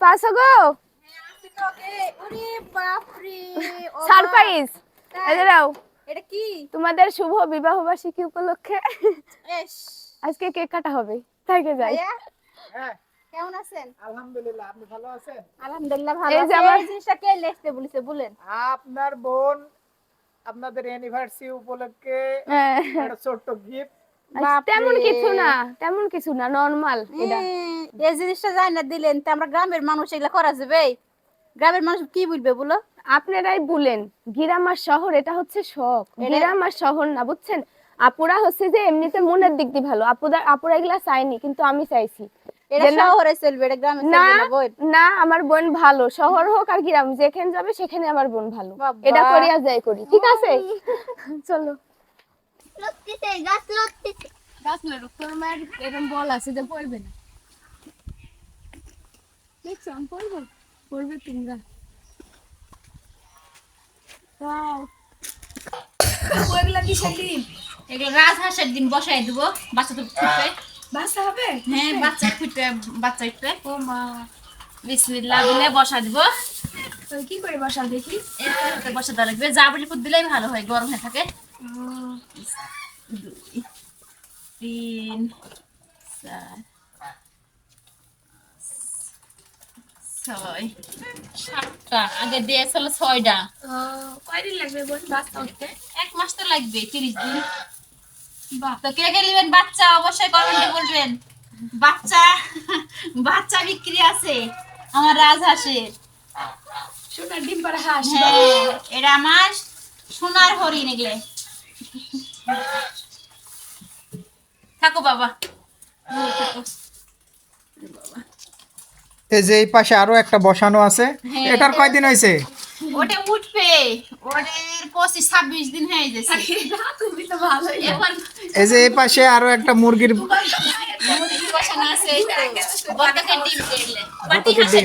আপা গো সারপ্রাইজ এটা কি তোমাদের শুভ বিবাহ বার্ষিকী উপলক্ষে আজকে কেক কাটা হবে। থেকে যাই। হ্যাঁ। কেমন আছেন? আলহামদুলিল্লাহ আপনি ভালো আছেন? আলহামদুলিল্লাহ ভালো এই যে আমার- জিনিসটা কে লিখতে বলেছে বলেন। আপনার বোন আপনাদের অ্যানিভার্সারি উপলক্ষে হ্যাঁ। একটা ছোট্ট গিফট তেমন কিছু না তেমন কিছু না নরমাল এটা। এই জিনিসটা জানি না দিলেন তো আমরা গ্রামের মানুষ এগুলা করা যাবে? গ্রামের মানুষ কি বুঝবে বলো? আপনারাই বলেন গ্রাম আর শহর এটা হচ্ছে শখ। গ্রাম আর শহর না বুঝছেন? আপুরা হচ্ছে যে এমনিতে মনের দিক দিয়ে ভালো আপুরা আপুরা এগুলা চাইনি কিন্তু আমি চাইছি। না- আমার বোন ভালো শহর হোক আর গ্রাম যেখানে যাবে সেখানে আমার বোন ভালো। এটা করি আর যাই করি ঠিক আছে? চলো। লড়তেছে গাছ লড়তেছে গাছ লড়ুক তোর মায়ের এরকম বল আছে যে পড়বে না। দেখছ আমি পড়ব পড়বে তোমরা। ওইগুলা কিসের ডিম? এগুলো রাজহাঁসের ডিম বসাই দিব বাচ্চা তো ফুটবে। বাসা হবে? হ্যাঁ বাচ্চা ফুটবে বাচ্চা উঠবে ও মা। বিসমিল্লাহ বলে বসা দিব। তো কি করে বসাল দেখি? বসা দেওয়া লাগবে জাবলি ফুট দিলেই ভালো হয় গরম হয়ে থাকে। দুই তিন চার ছয় সাতটা। আগে দিয়েছিল ছয়টা। কয়দিন লাগবে বোন বাসা উঠতে এক মাস তো লাগবে তিরিশ দিন। তো কে কে নেবেন বাচ্চা? অবশ্যই কমেন্টে বলবেন। বাচ্চা বাচ্চা বিক্রি আছে। আমার রাজহাঁসের। সোনার ডিম পাড়া হাঁস। হ্যাঁ এটা আমার সোনার হরিণ এগুলো। থাকো বাবা। এই যে এই পাশে আরও একটা বসানো আছে। হ্যাঁ। এটার কয়দিন হয়েছে? ওটা উঠবে। ওটার পঁচিশ ছাব্বিশ দিন হয়ে গেছে। তুমি তো ভালোই। এই যে এই পাশে আরও একটা মুরগির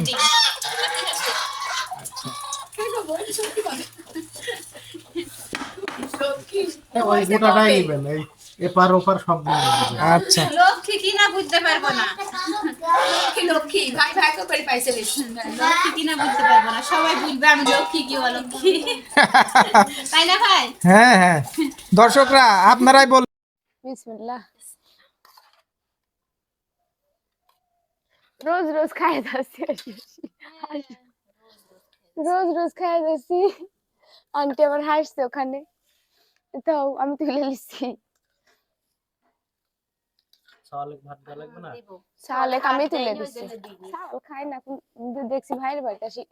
ডিম ওই গোটাটাই নেবেন এই এপার ওপার সব আচ্ছা। লক্ষ্মী কি না বুঝতে পারব না। লক্ষ্মী ভাই ভাই করে পাইছে লক্ষ্মী কি না বুঝতে পারব না সবাই বুঝবে আমি লক্ষ্মী কি অলক্ষ্মী তাই না ভাই? হ্যাঁ হ্যাঁ। দর্শকরা আপনারাই বল বিসমিল্লাহ। রোজ রোজ খাই যাচ্ছি। রোজ রোজ খাই যাচ্ছি। আন্টি আবার হাসছে ওখানে। তো আমি তুলে নিচ্ছি চালে আমি তুলে দিচ্ছি চাল খাই না কিন্তু দেখছি ভাইয়ের বাড়িতে আসি।